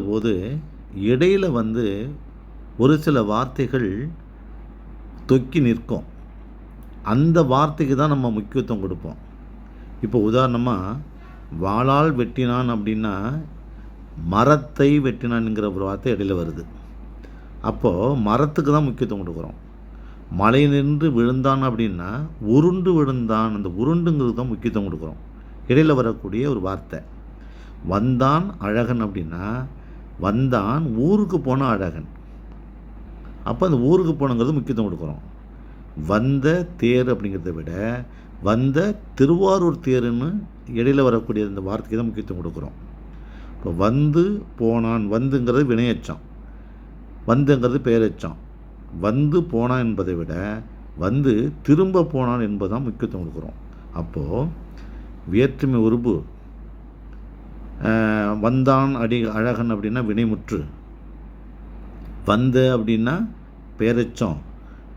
போது இடையில வந்து ஒரு சில வார்த்தைகள் தொக்கி நிற்கும். அந்த வார்த்தைக்கு தான் நம்ம முக்கியத்துவம் கொடுப்போம். இப்போ உதாரணமாக வாளால் வெட்டினான் அப்படின்னா மரத்தை வெட்டினான்ங்கிற ஒரு வார்த்தை இடையில வருது. அப்போது மரத்துக்கு தான் முக்கியத்துவம் கொடுக்குறோம். மலை நின்று விழுந்தான் அப்படின்னா உருண்டு விழுந்தான். அந்த உருண்டுங்கிறது தான் முக்கியத்துவம் கொடுக்குறோம். இடையில வரக்கூடிய ஒரு வார்த்தை. வந்தான் அழகன் அப்படின்னா வந்தான் ஊருக்கு போன அழகன். அப்போ அந்த ஊருக்கு போனங்கிறது முக்கியத்துவம் கொடுக்குறோம். வந்த தேர் அப்படிங்கிறத விட வந்த திருவாரூர் தேருன்னு இடையில வரக்கூடிய அந்த வார்த்தைக்கு தான் முக்கியத்துவம் கொடுக்குறோம். இப்போ வந்து போனான் வந்துங்கிறது வினையச்சம். வந்துங்கிறது பெயரச்சம் வந்து போனான் என்பதை விட வந்து திரும்ப போனான் என்பதுதான் முக்கியத்துவம் கொடுக்குறோம். அப்போது வேற்றுமை உருபு வந்தான் அடி அழகன் அப்படின்னா வினைமுற்று. வந்த அப்படின்னா பேரச்சம்.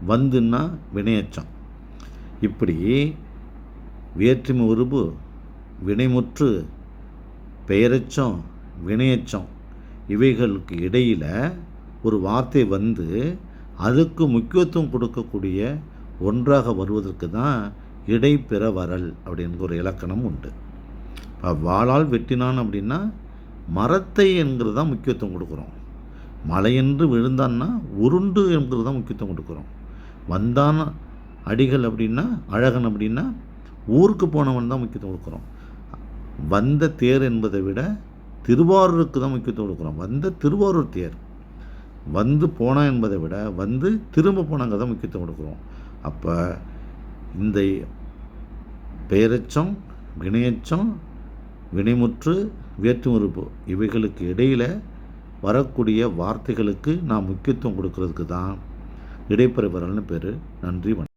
வந்துன்னா வினையச்சம். இப்படி வேற்றுமை உருபு வினைமுற்று பெயரச்சம் வினையச்சம் இவைகளுக்கு இடையில் ஒரு வார்த்தை வந்து அதுக்கு முக்கியத்துவம் கொடுக்கக்கூடிய ஒன்றாக வருவதற்கு தான் இடைப்பெற வரல் அப்படிங்கிற ஒரு இலக்கணம் உண்டு. வாளால் வெட்டினான் அப்படின்னா மரத்தை என்கிறது தான் முக்கியத்துவம் கொடுக்குறோம். மலையென்று விழுந்தான்னா உருண்டு என்கிறது தான் முக்கியத்துவம் கொடுக்குறோம். வந்தான் அடிகள் அப்படின்னா அழகன் அப்படின்னா ஊருக்கு போனவன் தான் முக்கியத்துவம் கொடுக்குறோம். வந்த தேர் என்பதை விட திருவாரூருக்கு தான் முக்கியத்துவம் கொடுக்குறோம். வந்த திருவாரூர் தேர். வந்து போனான் என்பதை விட வந்து திரும்ப போனாங்க தான் முக்கியத்துவம் கொடுக்குறோம். அப்போ இந்த பெயரச்சம் வினையச்சம் வினைமுற்று வேற்றுமுறுப்பு. இவைகளுக்கு இடையில் வரக்கூடிய வார்த்தைகளுக்கு நான் முக்கியத்துவம் கொடுக்கறதுக்கு தான் இடைப்பெற வரல்னு பேர். நன்றி வணக்கம்.